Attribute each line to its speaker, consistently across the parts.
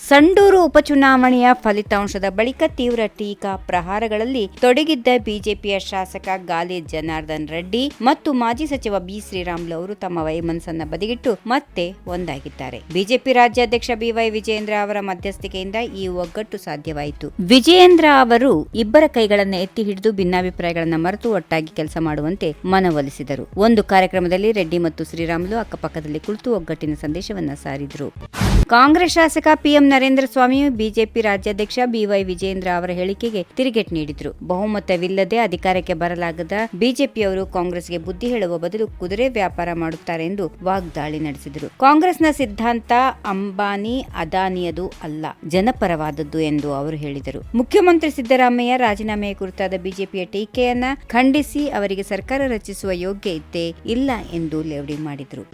Speaker 1: Sandur ಉಪಚುನಾವಣೆಯ ಫಲಿತಾಂಶದ ಬಳಿಕ ತೀವ್ರ ಟೀಕಾ ಪ್ರಹಾರಗಳಲ್ಲಿ ತೊಡಗಿದ್ದ ಬಿಜೆಪಿಯ ಶಾಸಕ ಗಾಲಿ ಜನಾರ್ದನ್ ರೆಡ್ಡಿ ಮತ್ತು ಮಾಜಿ ಸಚಿವ ಬಿ ಶ್ರೀರಾಮ್ಲು ಅವರು ತಮ್ಮ ವೈಮನಸ್ಸನ್ನ ಬದಿಗಿಟ್ಟು ಮತ್ತೆ ಒಂದಾಗಿದ್ದಾರೆ. ಬಿಜೆಪಿ ರಾಜ್ಯಾಧ್ಯಕ್ಷ ಬಿವೈ ವಿಜಯೇಂದ್ರ ಅವರ ಮಧ್ಯಸ್ಥಿಕೆಯಿಂದ ಈ ಒಗ್ಗಟ್ಟು ಸಾಧ್ಯವಾಯಿತು. ವಿಜಯೇಂದ್ರ ಅವರು ಇಬ್ಬರ ಕೈಗಳನ್ನು ಎತ್ತಿ ಹಿಡಿದು ಭಿನ್ನಾಭಿಪ್ರಾಯಗಳನ್ನ ಮರೆತು ಒಟ್ಟಾಗಿ ಕೆಲಸ ಮಾಡುವಂತೆ ಮನವೊಲಿಸಿದರು. ಒಂದು ಕಾರ್ಯಕ್ರಮದಲ್ಲಿ ರೆಡ್ಡಿ ಮತ್ತು ಶ್ರೀರಾಮುಲು ಅಕ್ಕಪಕ್ಕದಲ್ಲಿ ಕುಳಿತು ಒಗ್ಗಟ್ಟಿನ ಸಂದೇಶವನ್ನ ಸಾರಿದರು. ಕಾಂಗ್ರೆಸ್ ಶಾಸಕ ಪಿಎಂ ನರೇಂದ್ರ ಸ್ವಾಮಿ, ಬಿಜೆಪಿ ರಾಜ್ಯಾಧ್ಯಕ್ಷ ಬಿವೈ ವಿಜೇಂದ್ರ ಅವರ ಹೇಳಿಕೆಗೆ ತಿರುಗೇಟ್ ನೀಡಿದ್ರು. ಬಹುಮತವಿಲ್ಲದೆ ಅಧಿಕಾರಕ್ಕೆ ಬರಲಾಗದ ಬಿಜೆಪಿಯವರು ಕಾಂಗ್ರೆಸ್ಗೆ ಬುದ್ಧಿ ಹೇಳುವ ಬದಲು ಕುದುರೆ ವ್ಯಾಪಾರ ಮಾಡುತ್ತಾರೆ ಎಂದು ವಾಗ್ದಾಳಿ ನಡೆಸಿದರು. ಕಾಂಗ್ರೆಸ್ನ ಸಿದ್ಧಾಂತ ಅಂಬಾನಿ, ಅದಾನಿಯದು ಅಲ್ಲ, ಜನಪರವಾದದ್ದು ಎಂದು ಅವರು ಹೇಳಿದರು. ಮುಖ್ಯಮಂತ್ರಿ ಸಿದ್ದರಾಮಯ್ಯ ರಾಜೀನಾಮೆ ಕುರಿತಾದ ಬಿಜೆಪಿಯ ಟೀಕೆಯನ್ನ ಖಂಡಿಸಿ ಅವರಿಗೆ ಸರ್ಕಾರ ರಚಿಸುವ ಯೋಗ್ಯ ಇತ್ತೇ ಇಲ್ಲ ಎಂದು ಲೇವಡಿ ಮಾಡಿದರು.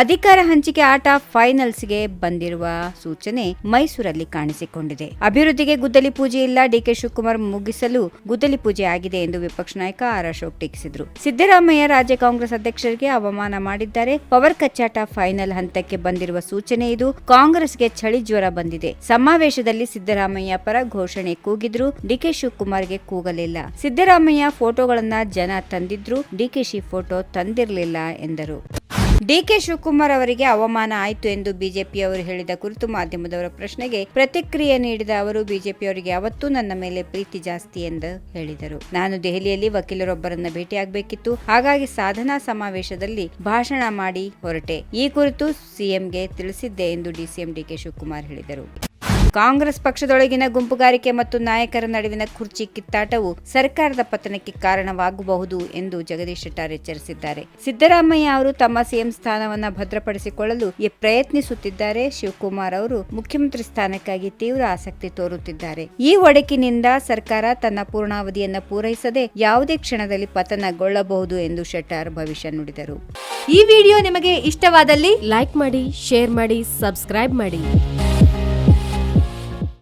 Speaker 1: ಅಧಿಕಾರ ಹಂಚಿಕೆ ಆಟ ಫೈನಲ್ಸ್ಗೆ ಬಂದಿರುವ ಸೂಚನೆ ಮೈಸೂರಲ್ಲಿ ಕಾಣಿಸಿಕೊಂಡಿದೆ. ಅಭಿವೃದ್ಧಿಗೆ ಗುದ್ದಲಿ ಪೂಜೆ ಇಲ್ಲ ಡಿಕೆ ಶಿವಕುಮಾರ್ ಮುಗಿಸಲು ಗುದ್ದಲಿ ಪೂಜೆ ಆಗಿದೆ ಎಂದು ವಿಪಕ್ಷ ನಾಯಕ ಆರ್ ಅಶೋಕ್ ಟೀಕಿಸಿದರು. ಸಿದ್ದರಾಮಯ್ಯ ರಾಜ್ಯ ಕಾಂಗ್ರೆಸ್ ಅಧ್ಯಕ್ಷರಿಗೆ ಅವಮಾನ ಮಾಡಿದ್ದಾರೆ. ಪವರ್ ಕಚ್ಚಾಟ ಫೈನಲ್ ಹಂತಕ್ಕೆ ಬಂದಿರುವ ಸೂಚನೆ ಇದು ಕಾಂಗ್ರೆಸ್ಗೆ ಚಳಿ ಜ್ವರ ಬಂದಿದೆ. ಸಮಾವೇಶದಲ್ಲಿ ಸಿದ್ದರಾಮಯ್ಯ ಪರ ಘೋಷಣೆ ಕೂಗಿದ್ರು ಡಿಕೆ ಶಿವಕುಮಾರ್ಗೆ ಕೂಗಲಿಲ್ಲ. ಸಿದ್ದರಾಮಯ್ಯ ಫೋಟೋಗಳನ್ನ ಜನ ತಂದಿದ್ರು ಡಿಕೆಶಿ ಫೋಟೋ ತಂದಿರಲಿಲ್ಲ ಎಂದರು. ಡಿಕೆ ಶಿವಕುಮಾರ್ ಅವರಿಗೆ ಅವಮಾನ ಆಯಿತು ಎಂದು ಬಿಜೆಪಿಯವರು ಹೇಳಿದ ಕುರಿತು ಮಾಧ್ಯಮದವರ ಪ್ರಶ್ನೆಗೆ ಪ್ರತಿಕ್ರಿಯೆ ನೀಡಿದ ಅವರು ಬಿಜೆಪಿಯವರಿಗೆ ಯಾವತ್ತೂ ನನ್ನ ಮೇಲೆ ಪ್ರೀತಿ ಜಾಸ್ತಿ ಎಂದು ಹೇಳಿದರು. ನಾನು ದೆಹಲಿಯಲ್ಲಿ ವಕೀಲರೊಬ್ಬರನ್ನ ಭೇಟಿಯಾಗಬೇಕಿತ್ತು. ಹಾಗಾಗಿ ಸಾಧನಾ ಸಮಾವೇಶದಲ್ಲಿ ಭಾಷಣ ಮಾಡಿ ಹೊರಟೆ. ಈ ಕುರಿತು ಸಿಎಂಗೆ ತಿಳಿಸಿದ್ದೆ ಎಂದು ಡಿಸಿಎಂ ಡಿಕೆ ಶಿವಕುಮಾರ್ ಹೇಳಿದರು. ಕಾಂಗ್ರೆಸ್ ಪಕ್ಷದೊಳಗಿನ ಗುಂಪುಗಾರಿಕೆ ಮತ್ತು ನಾಯಕರ ನಡುವಿನ ಕುರ್ಚಿ ಕಿತ್ತಾಟವು ಸರ್ಕಾರದ ಪತನಕ್ಕೆ ಕಾರಣವಾಗಬಹುದು ಎಂದು ಜಗದೀಶ್ ಶೆಟ್ಟಾರ್ ಎಚ್ಚರಿಸಿದ್ದಾರೆ. ಸಿದ್ದರಾಮಯ್ಯ ಅವರು ತಮ್ಮ ಸಿಎಂ ಸ್ಥಾನವನ್ನು ಭದ್ರಪಡಿಸಿಕೊಳ್ಳಲು ಪ್ರಯತ್ನಿಸುತ್ತಿದ್ದಾರೆ. ಶಿವಕುಮಾರ್ ಅವರು ಮುಖ್ಯಮಂತ್ರಿ ಸ್ಥಾನಕ್ಕಾಗಿ ತೀವ್ರ ಆಸಕ್ತಿ ತೋರುತ್ತಿದ್ದಾರೆ. ಈ ಒಡಕಿನಿಂದ ಸರ್ಕಾರ ತನ್ನ ಪೂರ್ಣಾವಧಿಯನ್ನು ಪೂರೈಸದೆ ಯಾವುದೇ ಕ್ಷಣದಲ್ಲಿ ಪತನಗೊಳ್ಳಬಹುದು ಎಂದು ಶೆಟ್ಟಾರ್ ಭವಿಷ್ಯ ನುಡಿದರು.
Speaker 2: ಈ ವಿಡಿಯೋ ನಿಮಗೆ ಇಷ್ಟವಾದಲ್ಲಿ ಲೈಕ್ ಮಾಡಿ, ಶೇರ್ ಮಾಡಿ, ಸಬ್ಸ್ಕ್ರೈಬ್ ಮಾಡಿ.